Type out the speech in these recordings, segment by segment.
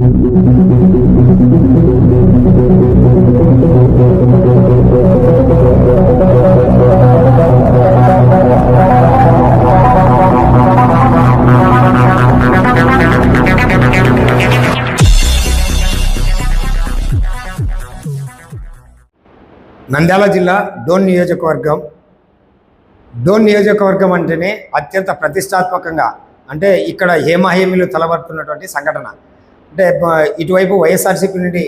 నంద్యాల జిల్లా డోన్ నియోజకవర్గం. డోన్ నియోజకవర్గం అంటేనే అత్యంత ప్రతిష్టాత్మకంగా అంటే ఇక్కడ హేమహేమిలు తలబడుతున్నటువంటి సంఘటన. అంటే ఇటువైపు వైఎస్ఆర్సీపీ నుండి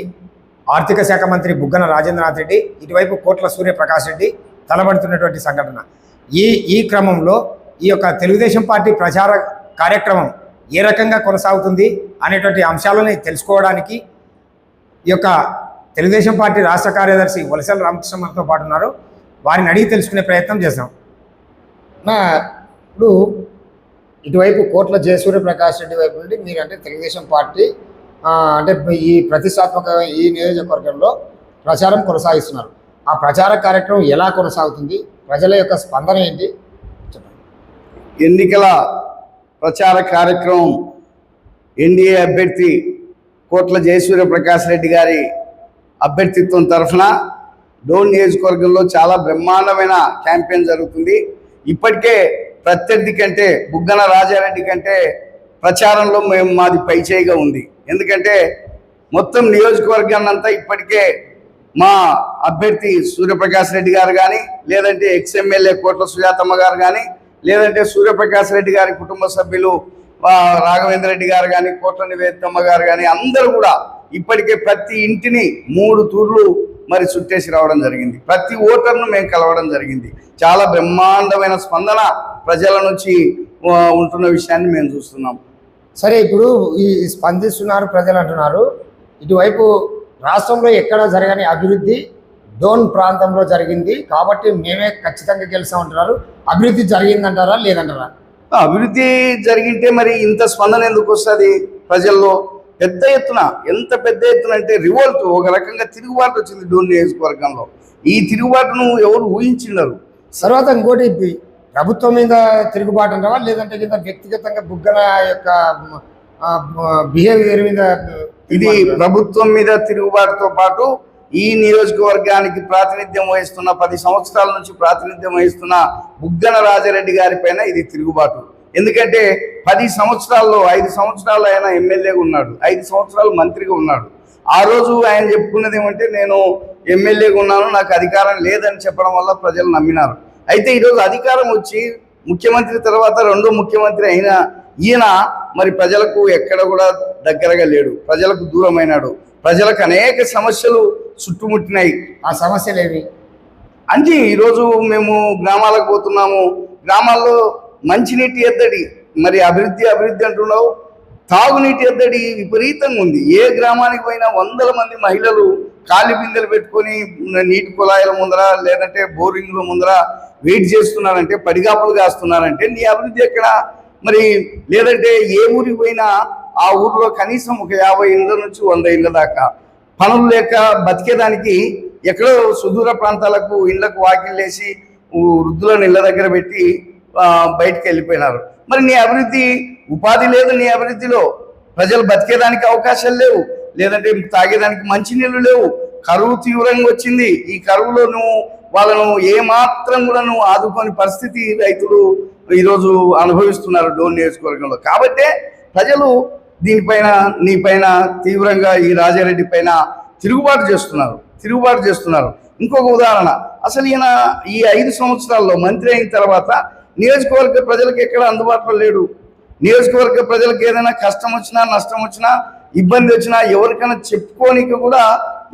ఆర్థిక శాఖ మంత్రి బుగ్గన రాజేంద్రనాథ్ రెడ్డి ఇటువైపు కోట్ల సూర్యప్రకాష్ రెడ్డి తలబడుతున్నటువంటి సంఘటన. ఈ ఈ క్రమంలో ఈ యొక్క తెలుగుదేశం పార్టీ ప్రచార కార్యక్రమం ఏ రకంగా కొనసాగుతుంది అనేటువంటి అంశాలని తెలుసుకోవడానికి ఈ యొక్క తెలుగుదేశం పార్టీ రాష్ట్ర కార్యదర్శి వలసల రామకృష్ణతో పాటు ఉన్నారు. వారిని అడిగి తెలుసుకునే ప్రయత్నం చేశాం నా ఇప్పుడు ఇటువైపు కోట్ల జయసూర్య ప్రకాష్ రెడ్డి వైపు నుండి మీరంటే తెలుగుదేశం పార్టీ అంటే ఈ ప్రతిష్టాత్మక ఈ నియోజకవర్గంలో ప్రచారం కొనసాగిస్తున్నారు. ఆ ప్రచార కార్యక్రమం ఎలా కొనసాగుతుంది? ప్రజల యొక్క స్పందన ఏంటి? ఎన్నికల ప్రచార కార్యక్రమం ఎన్డీఏ అభ్యర్థి కోట్ల జయసూర్య ప్రకాష్ రెడ్డి గారి అభ్యర్థిత్వం తరఫున డోన్ నియోజకవర్గంలో చాలా బ్రహ్మాండమైన క్యాంపెయిన్ జరుగుతుంది. ఇప్పటికే ప్రత్యర్థి కంటే బుగ్గన రాజారెడ్డి కంటే ప్రచారంలో మేము మాది పైచేయిగా ఉంది. ఎందుకంటే మొత్తం నియోజకవర్గాన్ని అంతా ఇప్పటికే మా అభ్యర్థి సూర్యప్రకాష్ రెడ్డి గారు కానీ లేదంటే ఎక్స్ఎమ్మెల్యే కోట్ల సుజాతమ్మ గారు కానీ లేదంటే సూర్యప్రకాష్ రెడ్డి గారి కుటుంబ సభ్యులు రాఘవేంద్ర రెడ్డి గారు కానీ కోట్ల నివేదమ్మ గారు కానీ అందరూ కూడా ఇప్పటికే ప్రతి ఇంటిని మూడు తూర్లు మరి చుట్టేసి రావడం జరిగింది. ప్రతి ఓటర్ను మేము కలవడం జరిగింది. చాలా బ్రహ్మాండమైన స్పందన ప్రజల నుంచి ఉంటున్న విషయాన్ని మేము చూస్తున్నాం. సరే ఇప్పుడు ఈ స్పందిస్తున్నారు ప్రజలు అంటున్నారు. ఇటువైపు రాష్ట్రంలో ఎక్కడ జరగని అభివృద్ధి డోన్ ప్రాంతంలో జరిగింది. కాబట్టి మేమే ఖచ్చితంగా గెలుస్తామంటున్నారు అభివృద్ధి జరిగిందంటారా లేదంటారా? అభివృద్ధి జరిగింటే మరి ఇంత స్పందన ఎందుకు వస్తుంది ప్రజల్లో? పెద్ద ఎత్తున ఎంత పెద్ద ఎత్తున అంటే రివోల్ట్ ఒక రకంగా తిరుగుబాటు వచ్చింది డోన్ నియోజకవర్గంలో. ఈ తిరుగుబాటును ఎవరు ఊహించినారు? తర్వాత ఇంకోటి ప్రభుత్వం మీద తిరుగుబాటు అంటావా లేదంటే కింద వ్యక్తిగతంగా బుగ్గన యొక్క బిహేవియర్ మీద ఇది ప్రభుత్వం మీద తిరుగుబాటుతో పాటు ఈ నియోజకవర్గానికి ప్రాతినిధ్యం వహిస్తున్న పది సంవత్సరాల నుంచి ప్రాతినిధ్యం వహిస్తున్న బుగ్గన రాజారెడ్డి గారి పైన ఇది తిరుగుబాటు. ఎందుకంటే పది సంవత్సరాల్లో ఐదు సంవత్సరాలు ఆయన ఎమ్మెల్యేగా ఉన్నాడు. ఐదు సంవత్సరాలు మంత్రిగా ఉన్నాడు. ఆ రోజు ఆయన చెప్పుకున్నది ఏమంటే నేను ఎమ్మెల్యేగా ఉన్నాను నాకు అధికారం లేదని చెప్పడం వల్ల ప్రజలు నమ్మినారు. అయితే ఈరోజు అధికారం వచ్చి ముఖ్యమంత్రి తర్వాత రెండో ముఖ్యమంత్రి అయిన ఈయన మరి ప్రజలకు ఎక్కడ కూడా దగ్గరగా లేడు. ప్రజలకు దూరమైనాడు. ప్రజలకు అనేక సమస్యలు చుట్టుముట్టినాయి. ఆ సమస్యలు ఏవి అంటే ఈరోజు మేము గ్రామాలకు పోతున్నాము. గ్రామాల్లో మంచినీటి ఎద్దడి మరి అభివృద్ధి అభివృద్ధి అంటున్నావు. తాగునీటి ఎద్దడి విపరీతంగా ఉంది. ఏ గ్రామానికి పోయినా వందల మంది మహిళలు కాలి బిందెలు పెట్టుకొని నీటి కుళాయిల ముందర లేదంటే బోరింగ్ల ముందర వెయిట్ చేస్తున్నారంటే పడిగాపులు కాస్తున్నారంటే నీ అభివృద్ధి ఎక్కడ? మరి లేదంటే ఏ ఊరికి పోయినా ఆ ఊర్లో కనీసం ఒక యాభై ఇళ్ళ నుంచి వంద ఇళ్ళ దాకా పనులు లేక బతికేదానికి ఎక్కడో సుదూర ప్రాంతాలకు ఇళ్ళకు వాకిళ్ళేసి వృద్ధులను ఇళ్ళ దగ్గర పెట్టి బయటికి వెళ్ళిపోయినారు. మరి నీ అభివృద్ధి ఉపాధి లేదు నీ అభివృద్ధిలో. ప్రజలు బతికేదానికి అవకాశాలు లేవు. లేదంటే తాగేదానికి మంచినీళ్ళు లేవు. కరువు తీవ్రంగా వచ్చింది. ఈ కరువులో నువ్వు వాళ్ళను ఏమాత్రం కూడా నువ్వు ఆదుకోని పరిస్థితి రైతులు ఈరోజు అనుభవిస్తున్నారు డోన్ నియోజకవర్గంలో. కాబట్టే ప్రజలు దీనిపైన నీపైన తీవ్రంగా ఈ రాజారెడ్డి పైన తిరుగుబాటు చేస్తున్నారు తిరుగుబాటు చేస్తున్నారు. ఇంకొక ఉదాహరణ అసలు ఈయన ఈ ఐదు సంవత్సరాల్లో మంత్రి అయిన తర్వాత నియోజకవర్గ ప్రజలకు ఎక్కడ అందుబాటులో లేడు? నియోజకవర్గ ప్రజలకు ఏదైనా కష్టం వచ్చినా నష్టం వచ్చినా ఇబ్బంది వచ్చినా ఎవరికైనా చెప్పుకోనికి కూడా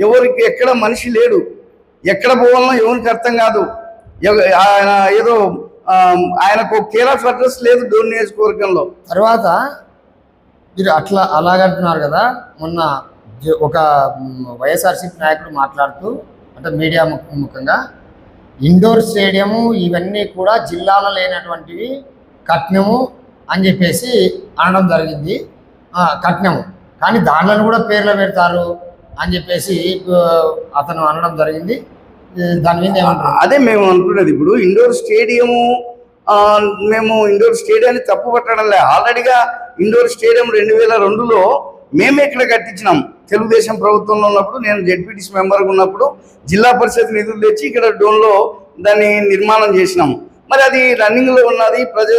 ఎవరికి ఎక్కడ మనిషి లేడు. ఎక్కడ పోవాలనో ఎవరికి అర్థం కాదు. ఆయన ఏదో ఆయనకు కేర్ ఆఫ్ అడ్రస్ లేదు డోన్ నియోజకవర్గంలో. తర్వాత మీరు అట్లా అలాగంటున్నారు కదా మొన్న ఒక వైఎస్ఆర్సీపీ నాయకుడు మాట్లాడుతూ అంటే మీడియా ముఖ- ముఖంగా ఇండోర్ స్టేడియము ఇవన్నీ కూడా జిల్లాలో లేనటువంటివి కట్నము అని చెప్పేసి అనడం జరిగింది. కట్నము. కానీ దాంట్లో కూడా పేర్లు పెడతారు. అని చెప్పేసి అతను అనడం జరిగింది. దాని మీద అదే మేము అనుకున్నది ఇప్పుడు ఇండోర్ స్టేడియము మేము ఇండోర్ స్టేడియాన్ని తప్పు పట్టడం లే ఆల్రెడీగా ఇండోర్ స్టేడియం రెండు వేల రెండులో మేమే ఇక్కడ కట్టించినాం. తెలుగుదేశం ప్రభుత్వంలో ఉన్నప్పుడు నేను జడ్పీటీసీ మెంబర్గా ఉన్నప్పుడు జిల్లా పరిషత్ నిధులు తెచ్చి ఇక్కడ డోన్లో దాన్ని నిర్మాణం చేసినాం. మరి అది రన్నింగ్లో ఉన్నది ప్రజ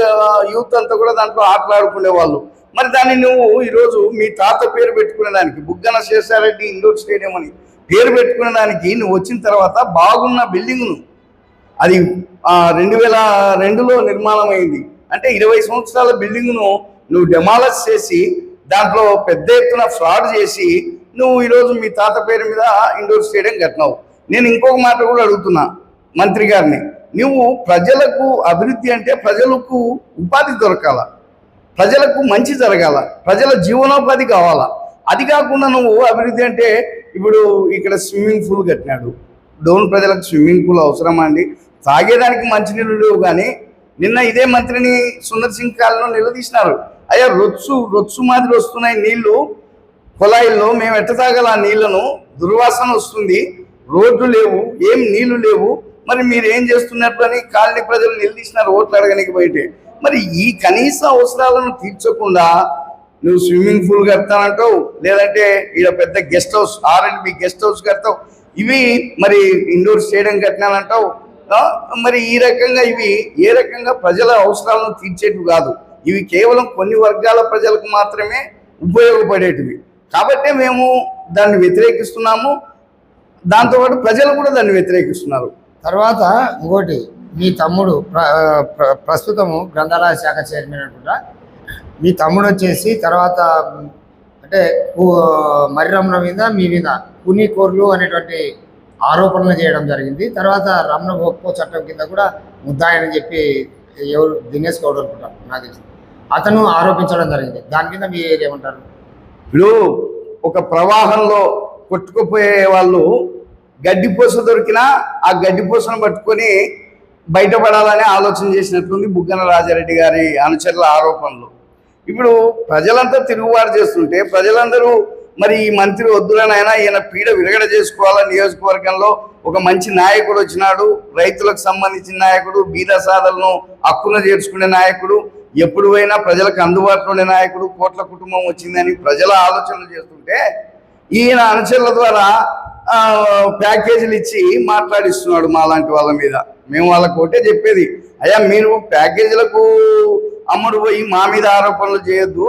యూత్ అంతా కూడా దాంట్లో ఆటలాడుకునే వాళ్ళు మరి దాన్ని నువ్వు ఈరోజు మీ తాత పేరు పెట్టుకునే దానికి బుగ్గన శేషారెడ్డి ఇండోర్ స్టేడియం అని పేరు పెట్టుకునే దానికి నువ్వు వచ్చిన తర్వాత బాగున్న బిల్డింగ్ను అది రెండు వేల రెండులో నిర్మాణం అయింది అంటే ఇరవై సంవత్సరాల బిల్డింగ్ను నువ్వు డెమాలస్ చేసి దాంట్లో పెద్ద ఎత్తున ఫ్రాడ్ చేసి నువ్వు ఈరోజు మీ తాత పేరు మీద ఇండోర్ స్టేడియం కట్టినావు. నేను ఇంకొక మాట కూడా అడుగుతున్నా మంత్రి గారిని. నువ్వు ప్రజలకు అభివృద్ధి అంటే ప్రజలకు ఉపాధి దొరకాల. ప్రజలకు మంచి జరగాల. ప్రజల జీవనోపాధి కావాలా. అది కాకుండా నువ్వు అభివృద్ధి అంటే ఇప్పుడు ఇక్కడ స్విమ్మింగ్ పూల్ కట్టినాడు. డోన్ ప్రజలకు స్విమ్మింగ్ పూల్ అవసరమా అండి? తాగేదానికి మంచినీళ్ళు లేవు కానీ నిన్న ఇదే మంత్రిని సుందర్ సింగ్ కాలంలో నిలదీసినారు. అయ్యా రొచ్చు రొచ్చు మాదిరి వస్తున్నాయి నీళ్ళు కుళాయిల్లో మేము ఎట్ట తాగాల ఆ నీళ్ళను దుర్వాసన వస్తుంది. రోడ్లు లేవు. ఏం నీళ్ళు లేవు. మరి మీరు ఏం చేస్తున్నట్లు అని కాలనీ ప్రజలు నిలదీసినారు. ఓట్లు అడగనికి బయటే మరి ఈ కనీస అవసరాలను తీర్చకుండా నువ్వు స్విమ్మింగ్ పూల్ కడతానంటావు లేదంటే ఇక్కడ పెద్ద guest house R and B guest house కడతావు ఇవి మరి ఇండోర్ స్టేడియం కట్టినానంటావు మరి ఈ రకంగా ఇవి ఏ రకంగా ప్రజల అవసరాలను తీర్చేటివి కాదు. ఇవి కేవలం కొన్ని వర్గాల ప్రజలకు మాత్రమే ఉపయోగపడేటివి. కాబట్టి మేము దాన్ని వ్యతిరేకిస్తున్నాము. దాంతోపాటు ప్రజలు కూడా దాన్ని వ్యతిరేకిస్తున్నారు. తర్వాత ఇంకోటి మీ తమ్ముడు ప్ర ప్ర- ప్రస్తుతము గ్రంథాలయ శాఖ చైర్మన్ అనుకుంటా. మీ తమ్ముడు వచ్చేసి తర్వాత అంటే కు- మర్రి మీద మీ మీద కుని కోర్లు అనేటువంటి ఆరోపణలు చేయడం జరిగింది. తర్వాత రమణ భోక్పో చట్టం కింద కూడా ముద్దాయని చెప్పి ఎవరు దినేష్ గౌడ్ అనుకుంటారు నాకు తెలిసి. అతను ఆరోపించడం జరిగింది. దాని కింద మీరు ఏమంటారు? ఇప్పుడు ఒక ప్రవాహంలో కొట్టుకుపోయే వాళ్ళు గడ్డిపూస దొరికినా ఆ గడ్డిపూసను పట్టుకొని బయటపడాలని ఆలోచన చేసినట్లుంది బుగ్గన రాజారెడ్డి గారి అనుచరుల ఆరోపణలు. ఇప్పుడు ప్రజలంతా తిరుగుబాటు చేస్తుంటే ప్రజలందరూ మరి ఈ మంత్రి వద్దులనైనా ఈయన పీడ విరగడ చేసుకోవాలా? నియోజకవర్గంలో ఒక మంచి నాయకుడు వచ్చినాడు రైతులకు సంబంధించిన నాయకుడు బీద సాధలను హక్కున చేర్చుకునే నాయకుడు ఎప్పుడు పోయినా ప్రజలకు అందుబాటులో ఉండే నాయకుడు కోట్ల కుటుంబం వచ్చిందని ప్రజల ఆలోచనలు చేస్తుంటే ఈయన అనుచరుల ద్వారా ప్యాకేజీలు ఇచ్చి మాట్లాడిస్తున్నాడు మా లాంటి వాళ్ళ మీద. మేము వాళ్ళకు ఒకటే చెప్పేది అయ్యా మీరు ప్యాకేజీలకు అమ్ముడు పోయి మా మీద ఆరోపణలు చేయొద్దు.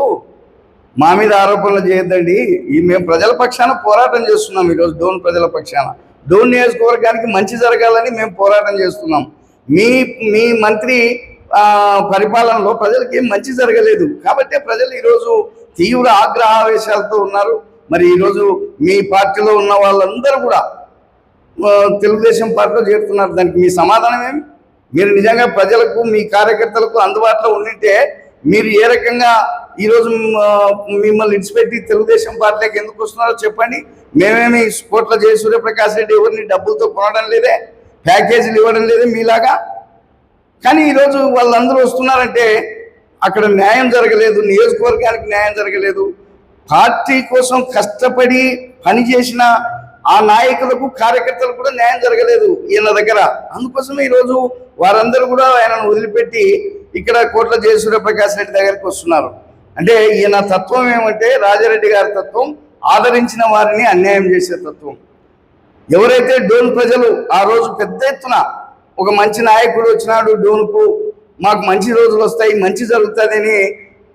మా మీద ఆరోపణలు చేయొద్దండి. ఈ మేము ప్రజల పక్షాన పోరాటం చేస్తున్నాం ఈరోజు డోన్ ప్రజల పక్షాన. డోన్ నియోజకవర్గానికి మంచి జరగాలని మేము పోరాటం చేస్తున్నాం. మీ మీ మంత్రి పరిపాలనలో ప్రజలకి ఏం మంచి జరగలేదు. కాబట్టి ప్రజలు ఈరోజు తీవ్ర ఆగ్రహ ఆవేశాలతో ఉన్నారు. మరి ఈరోజు మీ పార్టీలో ఉన్న వాళ్ళందరూ కూడా తెలుగుదేశం పార్టీలో చేరుతున్నారు. దానికి మీ సమాధానం ఏమి? మీరు నిజంగా ప్రజలకు మీ కార్యకర్తలకు అందుబాటులో ఉండింటే మీరు ఏ రకంగా ఈరోజు మిమ్మల్ని ఇడిచిపెట్టి తెలుగుదేశం పార్టీకి ఎందుకు వస్తున్నారో చెప్పండి. మేమేమి కోట్ల జయ సూర్యప్రకాష్ రెడ్డి ఎవరిని డబ్బులతో కొనడం లేదే ప్యాకేజీలు ఇవ్వడం లేదే మీలాగా? కానీ ఈరోజు వాళ్ళందరూ వస్తున్నారంటే అక్కడ న్యాయం జరగలేదు నియోజకవర్గానికి న్యాయం జరగలేదు. పార్టీ కోసం కష్టపడి పనిచేసిన ఆ నాయకులకు కార్యకర్తలకు కూడా న్యాయం జరగలేదు ఈయన దగ్గర. అందుకోసమే ఈరోజు వారందరూ కూడా ఆయనను వదిలిపెట్టి ఇక్కడ కోట్ల జయసూర్య ప్రకాష్ రెడ్డి దగ్గరికి వస్తున్నారు. అంటే ఈయన తత్వం ఏమంటే రాజారెడ్డి గారి తత్వం ఆదరించిన వారిని అన్యాయం చేసే తత్వం. ఎవరైతే డోన్ ప్రజలు ఆ రోజు పెద్ద ఎత్తున ఒక మంచి నాయకుడు వచ్చినాడు డోన్కు మాకు మంచి రోజులు వస్తాయి మంచి జరుగుతుందని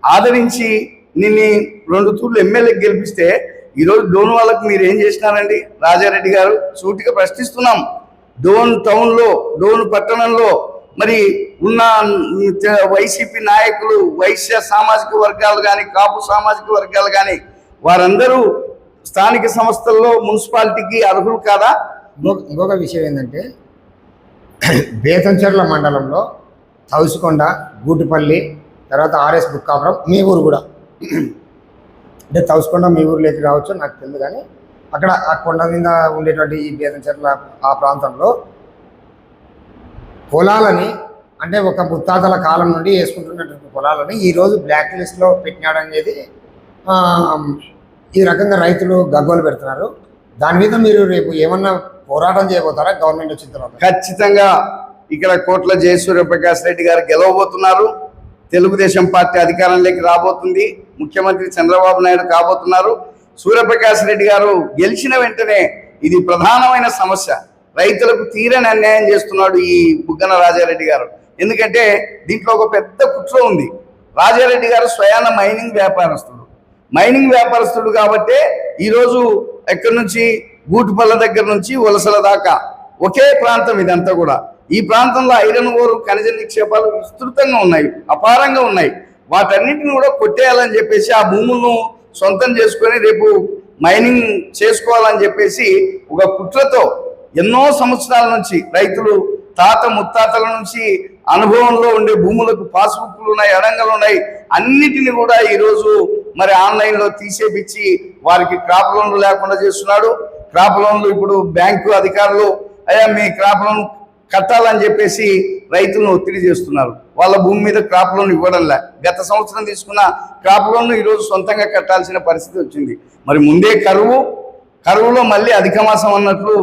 ఆదరించి నిన్ను రెండు తూర్లు ఎమ్మెల్యేకి గెలిపిస్తే ఈరోజు డోన్ వాళ్ళకి మీరు ఏం చేసినారండి? రాజారెడ్డి గారు సూటిగా ప్రశ్నిస్తున్నాం. డోన్ టౌన్లో డోన్ పట్టణంలో మరి ఉన్న వైసీపీ నాయకులు వైశ్య సామాజిక వర్గాలు కానీ కాపు సామాజిక వర్గాలు కానీ వారందరూ స్థానిక సంస్థల్లో మున్సిపాలిటీకి అర్హులు కాదా? ఇంకొక విషయం ఏంటంటే బేతంచెర్ల మండలంలో తౌసుకొండ గూటిపల్లి తర్వాత ఆర్ఎస్ బుక్కాపురం మీ ఊరు కూడా అంటే తలుసుకుండా మీ ఊర్లోకి రావచ్చు నాకు తెలియదు కానీ అక్కడ ఆ కొండ మీద ఉండేటువంటి ఈ బేతంచెర్ల ఆ ప్రాంతంలో పొలాలని అంటే ఒక ముత్తాతల కాలం నుండి వేసుకుంటున్నటువంటి పొలాలని ఈరోజు బ్లాక్ లిస్ట్లో పెట్టినాడనేది ఈ రకంగా రైతులు గగ్గోలు పెడుతున్నారు. దాని మీద మీరు రేపు ఏమన్నా పోరాటం చేయబోతారా? గవర్నమెంట్ వచ్చిన తర్వాత? ఖచ్చితంగా ఇక్కడ కోట్ల జయసూర్య ప్రకాష్ రెడ్డి గారు గెలవబోతున్నారు. తెలుగుదేశం పార్టీ అధికారంలోకి రాబోతుంది. ముఖ్యమంత్రి చంద్రబాబు నాయుడు కాబోతున్నారు. సూర్యప్రకాష్ రెడ్డి గారు గెలిచిన వెంటనే ఇది ప్రధానమైన సమస్య. రైతులకు తీరని అన్యాయం చేస్తున్నాడు ఈ బుగ్గన రాజారెడ్డి గారు. ఎందుకంటే దీంట్లో ఒక పెద్ద కుట్ర ఉంది. రాజారెడ్డి గారు స్వయాన మైనింగ్ వ్యాపారస్తుడు. మైనింగ్ వ్యాపారస్తుడు కాబట్టే ఈరోజు ఎక్కడి నుంచి గూటుపల్ల దగ్గర నుంచి వలసల దాకా ఒకే ప్రాంతం ఇదంతా కూడా. ఈ ప్రాంతంలో ఐరన్ ఓరు ఖనిజ నిక్షేపాలు విస్తృతంగా ఉన్నాయి అపారంగా ఉన్నాయి. వాటన్నిటిని కూడా కొట్టేయాలని చెప్పేసి ఆ భూములను సొంతం చేసుకొని రేపు మైనింగ్ చేసుకోవాలని చెప్పేసి ఒక కుట్రతో ఎన్నో సంవత్సరాల నుంచి రైతులు తాత ముత్తాతల నుంచి అనుభవంలో ఉండే భూములకు పాస్బుక్లు ఉన్నాయి అడంగలు ఉన్నాయి. అన్నిటిని కూడా ఈరోజు మరి ఆన్లైన్లో తీసేపిచ్చి వారికి క్రాప్ లోన్లు లేకుండా చేస్తున్నాడు. క్రాప్ లోన్లు ఇప్పుడు బ్యాంకు అధికారులు అయ్యా మీ క్రాప్ లోన్ కట్టాలని చెప్పేసి రైతులను ఒత్తిడి చేస్తున్నారు. వాళ్ళ భూమి మీద క్రాప్ లోన్ ఇవ్వడంలే. గత సంవత్సరం తీసుకున్న క్రాప్ లోన్ ఈరోజు సొంతంగా కట్టాల్సిన పరిస్థితి వచ్చింది. మరి ముందే కరువు కరువులో మళ్ళీ అధిక మాసం అన్నట్లు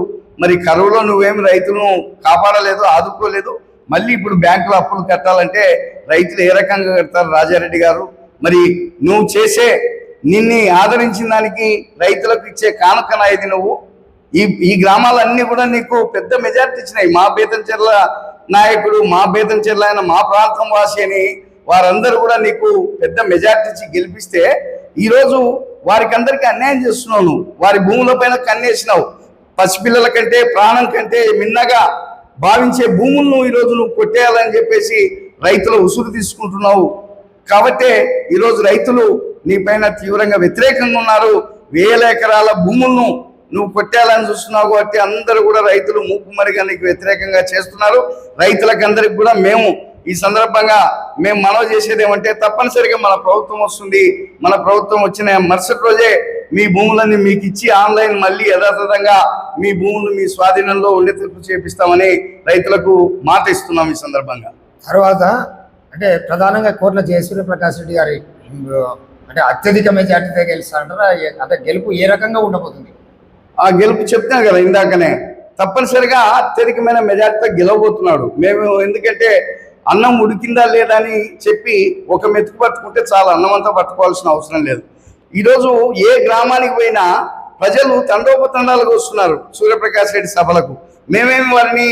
మరి కరువులో నువ్వేమి రైతులను కాపాడలేదు ఆదుకోలేదు. మళ్ళీ ఇప్పుడు బ్యాంకులో అప్పులు కట్టాలంటే రైతులు ఏ రకంగా కడతారు రాజారెడ్డి గారు? మరి నువ్వు చేసే నిన్ని ఆదరించిన దానికి రైతులకు ఇచ్చే కానుకన ఇది నువ్వు? ఈ ఈ గ్రామాలన్నీ కూడా నీకు పెద్ద మెజార్టీ ఇచ్చినాయి. మా బేతంచెర్ల నాయకుడు మా బేతంచెర్ల ఆయన మా ప్రాంతం వాసి అని వారందరూ కూడా నీకు పెద్ద మెజార్టీ ఇచ్చి గెలిపిస్తే ఈరోజు వారికి అందరికీ అన్యాయం చేస్తున్నావు నువ్వు. వారి భూముల పైన కన్నేసినావు. పసిపిల్లల కంటే ప్రాణం కంటే మిన్నగా భావించే భూములను ఈరోజు నువ్వు కొట్టేయాలని చెప్పేసి రైతుల ఉసురు తీసుకుంటున్నావు. కాబట్టే ఈరోజు రైతులు నీ పైన తీవ్రంగా వ్యతిరేకంగా ఉన్నారు. వేల ఎకరాల భూములను నువ్వు కొట్టేయాలని చూస్తున్నావు కాబట్టి అందరూ కూడా రైతులు మూకుమరిగా నీకు వ్యతిరేకంగా చేస్తున్నారు. రైతులకందరికి కూడా మేము ఈ సందర్భంగా మేము మనవి చేసేది ఏమంటే తప్పనిసరిగా మన ప్రభుత్వం వస్తుంది. మన ప్రభుత్వం వచ్చిన మరుసటి రోజే మీ భూములన్నీ మీకు ఇచ్చి ఆన్లైన్ మళ్ళీ యథాతథంగా మీ భూములు మీ స్వాధీనంలో ఉండేటట్టు చేపిస్తామని రైతులకు మాట ఇస్తున్నాం ఈ సందర్భంగా. తర్వాత అంటే ప్రధానంగా కోట్ల జయసూర్య ప్రకాష్ రెడ్డి గారి అంటే అత్యధిక మెజార్టీతో గెలుస్తారంటారా? అంటే గెలుపు ఏ రకంగా ఉండబోతుంది? ఆ గెలుపు చెప్తాను కదా ఇందాకనే. తప్పనిసరిగా అత్యధికమైన మెజార్టీతో గెలవబోతున్నాడు. మేము ఎందుకంటే అన్నం ఉడికిందా లేదా అని చెప్పి ఒక మెతుకు పట్టుకుంటే చాలా అన్నం అంతా పట్టుకోవాల్సిన అవసరం లేదు. ఈరోజు ఏ గ్రామానికి పోయినా ప్రజలు తండోపతండాలకు వస్తున్నారు సూర్యప్రకాష్ రెడ్డి సభలకు. మేమేమి వారిని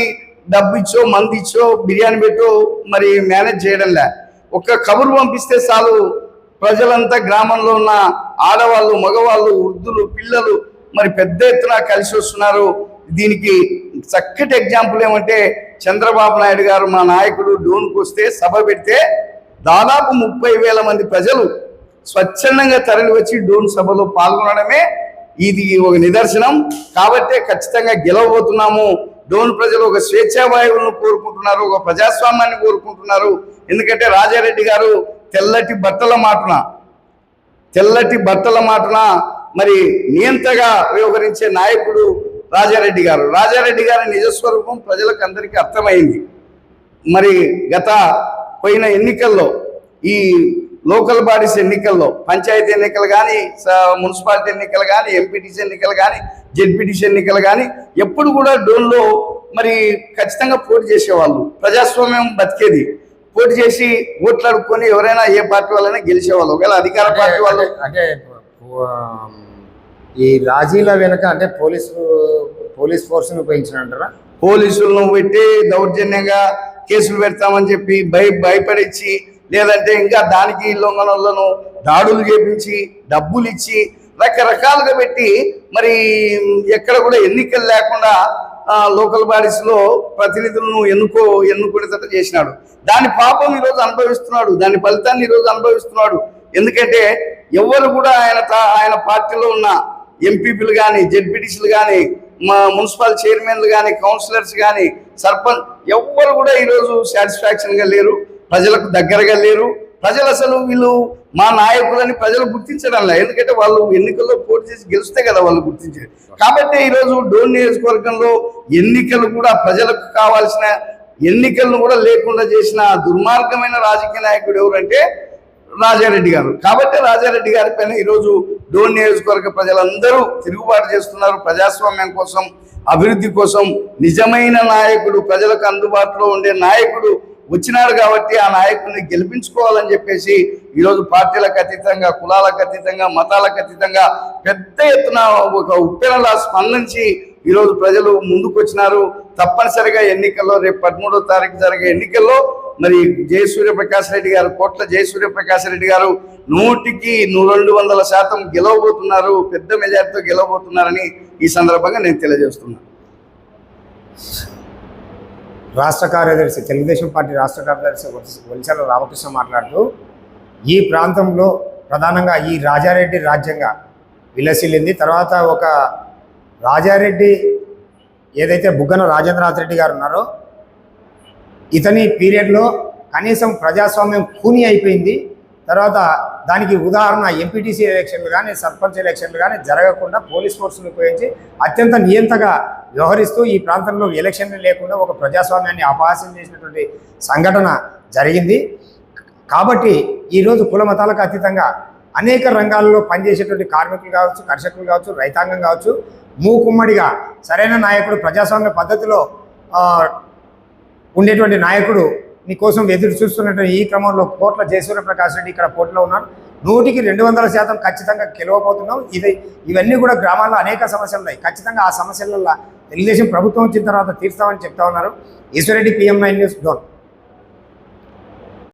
డబ్బు ఇచ్చో మంది ఇచ్చో బిర్యానీ పెట్టో మరి మేనేజ్ చేయడం లే. ఒక్క కబురు పంపిస్తే చాలు ప్రజలంతా గ్రామంలో ఉన్న ఆడవాళ్ళు మగవాళ్ళు వృద్ధులు పిల్లలు మరి పెద్ద ఎత్తున కలిసి వస్తున్నారు. దీనికి చక్కటి ఎగ్జాంపుల్ ఏమంటే చంద్రబాబు నాయుడు గారు మా నాయకుడు డోన్కి వస్తే సభ పెడితే దాదాపు ముప్పై వేల మంది ప్రజలు స్వచ్ఛందంగా తరలి వచ్చి డోన్ సభలో పాల్గొనడమే ఇది ఒక నిదర్శనం. కాబట్టే ఖచ్చితంగా గెలవబోతున్నాము. డోన్ ప్రజలు ఒక స్వేచ్ఛా వాయువులను కోరుకుంటున్నారు ఒక ప్రజాస్వామ్యాన్ని కోరుకుంటున్నారు. ఎందుకంటే రాజారెడ్డి గారు తెల్లటి బట్టల మాటున తెల్లటి బట్టల మాటన మరి నియంతగా వ్యవహరించే నాయకుడు రాజారెడ్డి గారు. రాజారెడ్డి గారి నిజస్వరూపం ప్రజలకు అందరికీ అర్థమైంది. మరి గత పోయిన ఎన్నికల్లో ఈ లోకల్ బాడీస్ ఎన్నికల్లో పంచాయతీ ఎన్నికలు కానీ మున్సిపాలిటీ ఎన్నికలు కానీ ఎంపీటీసీ ఎన్నికలు కానీ జెడ్పీటీసీ ఎన్నికలు కానీ ఎప్పుడు కూడా డోన్లో మరి ఖచ్చితంగా పోటీ చేసేవాళ్ళు. ప్రజాస్వామ్యం బతికేది. పోటీ చేసి ఓట్లు అడుక్కొని ఎవరైనా ఏ పార్టీ వాళ్ళైనా గెలిచేవాళ్ళు. ఒకవేళ అధికార పార్టీ వాళ్ళు అంటే- ఈ రాజీల వెనక అంటే పోలీసు పోలీస్ ఫోర్స్ని ఉపయోగించినంటారా పోలీసులను పెట్టి దౌర్జన్యంగా కేసులు పెడతామని చెప్పి భయ భయపడిచ్చి లేదంటే ఇంకా దానికి లొంగనోళ్ళను దాడులు చేపించి డబ్బులు ఇచ్చి రకరకాలుగా పెట్టి మరి ఎక్కడ కూడా ఎన్నికలు లేకుండా లోకల్ బాడీస్లో ప్రతినిధులను ఎన్నుకో ఎన్నుకునేటట్టు చేసినాడు. దాని పాపం ఈరోజు అనుభవిస్తున్నాడు దాని ఫలితాన్ని ఈరోజు అనుభవిస్తున్నాడు. ఎందుకంటే ఎవరు కూడా ఆయన ఆయన పార్టీలో ఉన్న ఎంపీపీలు కానీ జెడ్పీటీసీలు కానీ మా మున్సిపల్ చైర్మన్లు కానీ కౌన్సిలర్స్ కానీ సర్పంచ్ ఎవ్వరు కూడా ఈరోజు సాటిస్ఫాక్షన్గా లేరు. ప్రజలకు దగ్గరగా లేరు. ప్రజలు అసలు వీళ్ళు మా నాయకులని ప్రజలు గుర్తించడంలా ఎందుకంటే వాళ్ళు ఎన్నికల్లో పోటీ చేసి గెలిస్తే కదా వాళ్ళు గుర్తించారు కాబట్టి ఈరోజు డోన్ నియోజకవర్గంలో ఎన్నికలు కూడా ప్రజలకు కావాల్సిన ఎన్నికలను కూడా లేకుండా చేసిన దుర్మార్గమైన రాజకీయ నాయకుడు ఎవరంటే రాజారెడ్డి గారు. కాబట్టి రాజారెడ్డి గారి పైన ఈరోజు డోన్ నియోజకవర్గ ప్రజలందరూ తిరుగుబాటు చేస్తున్నారు. ప్రజాస్వామ్యం కోసం అభివృద్ధి కోసం నిజమైన నాయకుడు ప్రజలకు అందుబాటులో ఉండే నాయకుడు వచ్చినాడు కాబట్టి ఆ నాయకుడిని గెలిపించుకోవాలని చెప్పేసి ఈరోజు పార్టీలకు అతీతంగా కులాలకు అతీతంగా మతాలకు అతీతంగా పెద్ద ఎత్తున ఒక ఉప్పెనలా స్పందించి ఈరోజు ప్రజలు ముందుకు వచ్చినారు తప్పనిసరిగా ఎన్నికల్లో రేపు పదమూడో తారీఖు జరిగే ఎన్నికల్లో మరి జయసూర్య ప్రకాష్ రెడ్డి గారు కోట్ల జయసూర్య ప్రకాష్ రెడ్డి గారు నూటికి ను- రెండు వందల శాతం గెలవబోతున్నారు పెద్ద మెజార్టీతో గెలవబోతున్నారని ఈ సందర్భంగా నేను తెలియజేస్తున్నాను రాష్ట్ర కార్యదర్శి తెలుగుదేశం పార్టీ రాష్ట్ర కార్యదర్శి వలసల రామకృష్ణ మాట్లాడుతూ ఈ ప్రాంతంలో ప్రధానంగా ఈ రాజారెడ్డి రాజ్యంగా విలసిల్లింది. తర్వాత ఒక రాజారెడ్డి ఏదైతే బుగ్గన రాజేంద్రనాథ్ రెడ్డి గారు ఉన్నారో ఇతని పీరియడ్లో కనీసం ప్రజాస్వామ్యం కూని అయిపోయింది. తర్వాత దానికి ఉదాహరణ ఎంపీటీసీ ఎలక్షన్లు కానీ సర్పంచ్ ఎలక్షన్లు కానీ జరగకుండా పోలీస్ ఫోర్సులు ఉపయోగించి అత్యంత నియంతగా వ్యవహరిస్తూ ఈ ప్రాంతంలో ఎలక్షన్లు లేకుండా ఒక ప్రజాస్వామ్యాన్ని అపహాస్యం చేసినటువంటి సంఘటన జరిగింది. కాబట్టి ఈరోజు కుల మతాలకు అతీతంగా అనేక రంగాల్లో పనిచేసేటువంటి కార్మికులు కావచ్చు కర్షకులు కావచ్చు రైతాంగం కావచ్చు మూకుమ్మడిగా సరైన నాయకుడు ప్రజాస్వామ్య పద్ధతిలో ఉండేటువంటి నాయకుడు నీ కోసం ఎదురు చూస్తున్నటువంటి ఈ క్రమంలో కోట్ల జయసూర్య ప్రకాష్ రెడ్డి ఇక్కడ పోటీలో ఉన్నారు. నూటికి రెండు వందల శాతం ఖచ్చితంగా గెలవబోతున్నాం. ఇది ఇవన్నీ కూడా గ్రామాల్లో అనేక సమస్యలు ఉన్నాయి. ఖచ్చితంగా ఆ సమస్యలలో తెలుగుదేశం ప్రభుత్వం వచ్చిన తర్వాత తీర్స్తామని చెప్తా ఉన్నారు. Eshwar Reddy PM nine news Dhone.